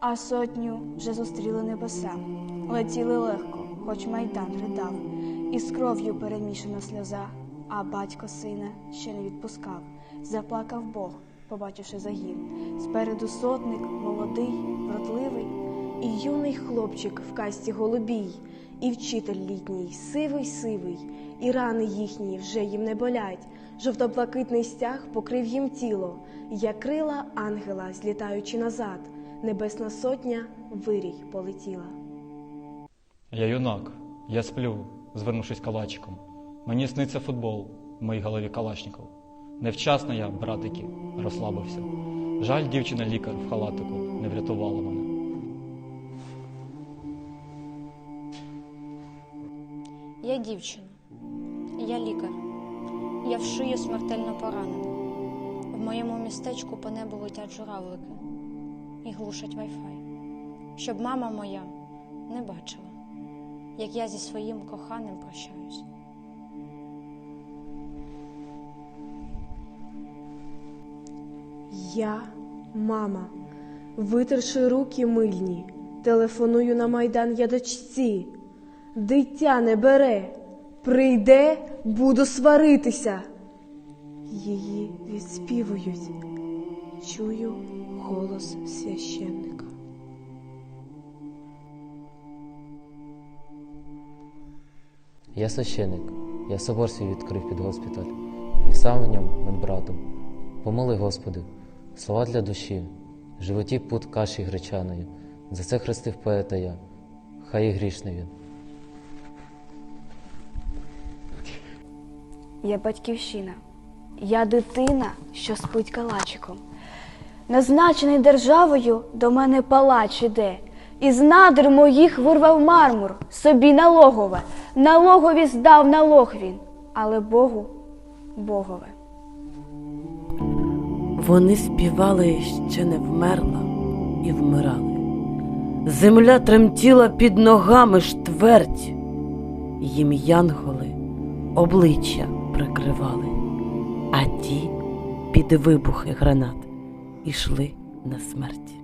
А сотню вже зустріли небеса, летіли легко, хоч майдан ридав, і з кров'ю перемішана сльоза, а батько сина ще не відпускав. Заплакав Бог, побачивши загін. Спереду сотник, молодий, вродливий, і юний хлопчик в касті голубій, і вчитель літній, сивий сивий, і рани їхні вже їм не болять. Жовто-блакитний стяг покрив їм тіло, як крила ангела, злітаючи назад, небесна сотня вирій полетіла. Я юнак, я сплю, звернувшись калачиком. Мені сниться футбол, в моїй голові калашников. Невчасно я, братики, розслабився. Жаль, дівчина лікар в халатику не врятувала мене. Я дівчина, я лікар. Я вшию смертельно поранений. В моєму містечку по небу летять журавлики і глушать вайфай, щоб мама моя не бачила, як я зі своїм коханим прощаюсь. Я, мама, витерши руки мильні, телефоную на майдан я дочці. Дитя не бере, прийде, буду сваритися. Її відспівують, чую голос священника. Я священик, я собор свій відкрив під госпіталь, і сам в ньому медбратом. Помоли, Господи, слова для душі, в животі пут каші гречаної. За це хрестив поета я, хай і грішний він. Я батьківщина, я дитина, що спить калачиком. Назначений державою до мене палач іде, із надр моїх вирвав мармур, собі налогове, налогові здав налог він, але Богу Богове. Вони співали, ще не вмерла, і вмирали. Земля тремтіла під ногами штверть, їм янголи обличчя прикривали, а ті під вибухи гранат ішли на смерть.